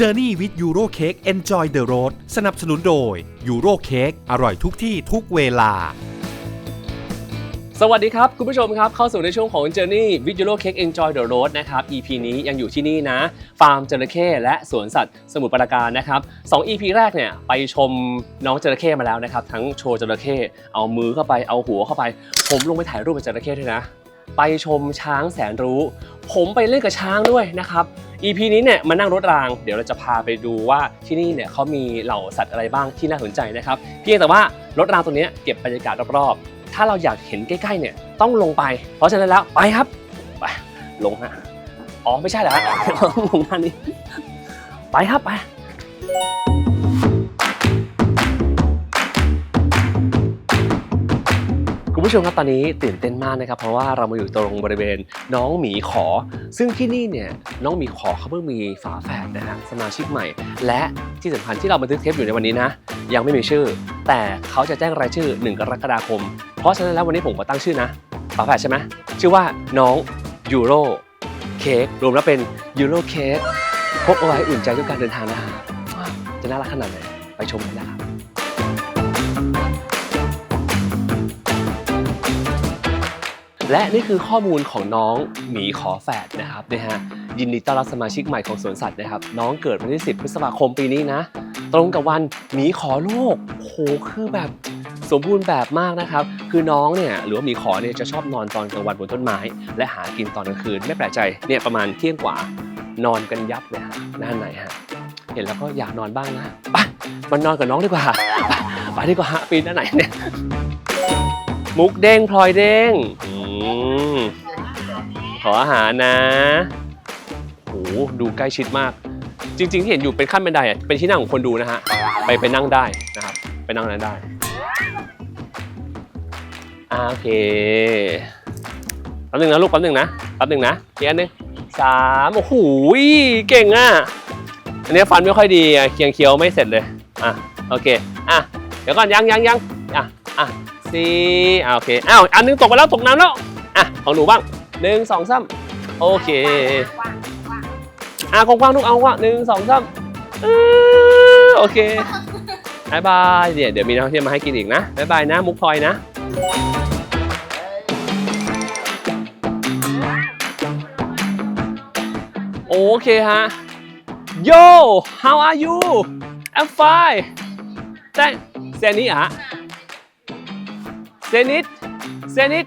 Journey with Euro Cake Enjoy the Road สนับสนุนโดย Euro Cake อร่อยทุกที่ทุกเวลา สวัสดีครับ คุณผู้ชมครับ เข้าสู่ในช่วงของ Journey with Euro Cake Enjoy the Road นะครับ EP นี้ยังอยู่ที่นี่นะ ฟาร์มจระเข้และสวนสัตว์สมุทรปราการนะครับสอง EP แรกเนี่ยไปชมน้องจระเข้มาแล้วนะครับ ทั้งโชว์จระเข้เอามือเข้าไปเอาหัวเข้าไป ผมลงไปถ่ายรูปกับจระเข้ด้วยนะ ไปชมช้างแสนรู้ ผมไปเล่นกับช้างด้วยนะครับ EP นี้เนี่ยมานั่งรถราง เดี๋ยวเราจะพาไปดูว่าที่นี่เนี่ยเขามีเหล่าสัตว์อะไรบ้างที่น่าสนใจนะครับ เพียงแต่ว่ารถรางตัวนี้เก็บบรรยากาศรอบๆ ถ้าเราอยากเห็นใกล้ๆเนี่ยต้องลงไป เพราะฉะนั้นแล้วไปครับไปลงฮะอ๋อไม่ใช่เหรอลงด้านี้ไปครับไป ผู้ชมครับตอนนี้ตื่นเต้นมากนะครับ เพราะว่าเรามาอยู่ตรงบริเวณน้องหมีขอ ซึ่งที่นี่เนี่ยน้องหมีขอเขาเพิ่งมีฝาแฝดนะฮะสมาชิกใหม่ และที่สำคัญที่เราบันทึกเทปอยู่ในวันนี้นะ ยังไม่มีชื่อ แต่เขาจะแจ้งรายชื่อ 1 กรกฎาคม เพราะฉะนั้นแล้ววันนี้ผมก็ตั้งชื่อนะฝาแฝดใช่ไหมชื่อว่าน้องยูโรเค้กรวมแล้วเป็นยูโรเค้กพกเอาไว้อุ่นใจทุกการเดินทางนะฮะจะน่ารักขนาดไหนไปชมกันนะครับ และนี่คือข้อมูลของน้องหมีขอแฝดนะครับนะฮะยินดีต้อนรับสมาชิกใหม่ของสวนสัตว์นะครับ น้องเกิดวันที่ 10 พฤษภาคมปีนี้นะ ตรงกับวันหมีขอโลกโหคือแบบสมบูรณ์แบบมากนะครับ คือน้องเนี่ยหรือว่าหมีขอเนี่ยจะชอบนอนตอนกลางวันบนต้นไม้ และหากินตอนกลางคืนไม่แปลกใจเนี่ยประมาณเที่ยงกว่านอนกันยับเลยฮะด้านไหนฮะเห็นแล้วก็อยากนอนบ้างนะไปมานอนกับน้องดีกว่าไปดีกว่าฮะปีนด้านไหนเนี่ยมุกเด้งพลอยเด้ง ออาหารนะโหดูใกล้ชิดมาก จริง ๆ ที่เห็นอยู่เป็นขั้นบันไดอะเป็นที่นั่งของคนดูนะฮะไปไปนั่งได้นะครับ ไปนั่งนั้นได้อ่าโอเคแป๊บหนึงนะลูกแป๊บหนึงนะแป๊บหนึงนะอีกอันนึงสามโอ้โหเก่งอะอันนี้ฟันไม่ค่อยดีอะเคียงเคี้ยวไม่เสร็จเลยอะโอเคอะเดี๋ยวก่อนยังยังยังอะอะสี่อ่าโอเคอ้าวอันนึงตกไปแล้วตกน้ำแล้วอะของหนูบ้าง หนึ่งสองสามโอเคอะกว้างๆลูกเอาว่ะหนึ่งสองสามอื้อโอเคบายบายเดี๋ยวเดี๋ยวมีนักท่องเที่ยวมาให้กินอีกนะบายบายนะมุกพลอยนะโอเคฮะ Yo how are you I'm fine thank เซนี่อะเซนิตเซนิต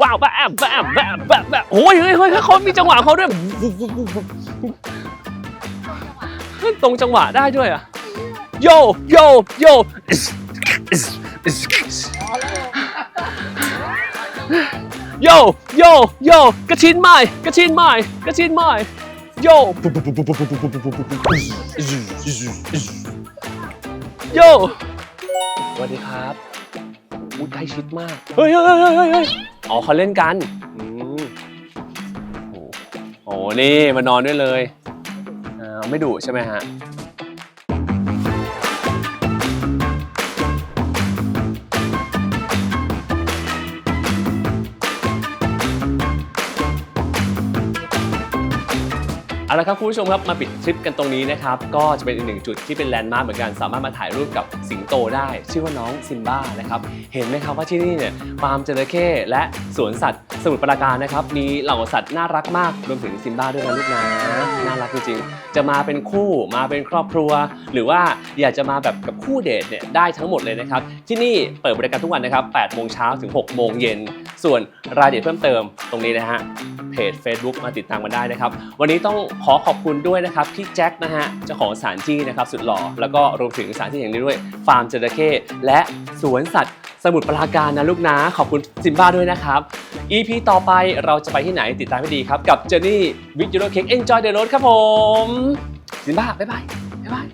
ว้าวบ้าแบบ้าแบบ้าบ้าบ้าโอ้ยเฮ้ยเฮ้ยเขามีจังหวะเขาด้วยตรงจังหวะได้ด้วยอะโยโยโยโยโยโยกระชินไม้กระชินไม้กระชินไม้โยโย สวัสดีครับอุ้ยใกล้ชิดมากเฮ้ยเฮ้ยเฮ้ยเฮ้ยเฮ้ยอ๋อเขาเล่นกันอืมโอ้โหนี่มานอนด้วยเลยอ่าไม่ดุใช่ไหมฮะ เอาละครับคุณผู้ชมครับมาปิดทริปกันตรงนี้นะครับก็จะเป็นอีกหนึ่งจุดที่เป็นแลนด์มาร์คเหมือนกันสามารถมาถ่ายรูปกับสิงโตได้ ชื่อว่าน้องซิมบ้านะครับเห็นไหมครับว่าที่นี่เนี่ยฟาร์มจระเข้และสวนสัตว์สมุทรปราการนะครับมีเหล่าสัตว์น่ารักมากรวมถึงซิมบ้าด้วยนะลูกนะน่ารักจริงๆจะมาเป็นคู่มาเป็นครอบครัว หรือว่าอยากจะมาแบบกับคู่เดทเนี่ยได้ทั้งหมดเลยนะครับที่นี่เปิดบริการทุกวันนะครับ8โมงเช้าถึง6โมงเย็น ส่วนรายละเอียดเพิ่มเติมตรงนี้นะฮะเพจ Facebook มาติดตามกันได้นะครับ วันนี้ต้องขอขอบคุณด้วยนะครับพี่แจ็คนะฮะเจ้าของสถานที่นะครับสุดหล่อแล้วก็รวมถึงสถานที่อย่างนี้ด้วยฟาร์มจระเข้และสวนสัตว์สมุทรปราการนะลูกนะขอบคุณซิมบ้าด้วยนะครับ EP ต่อไปเราจะไปที่ไหนติดตามให้ดีครับ กับเจอร์นี่วิกยูโรเค้ก Enjoy the road ครับผมซิมบ้าบ๊ายบายบ๊ายบาย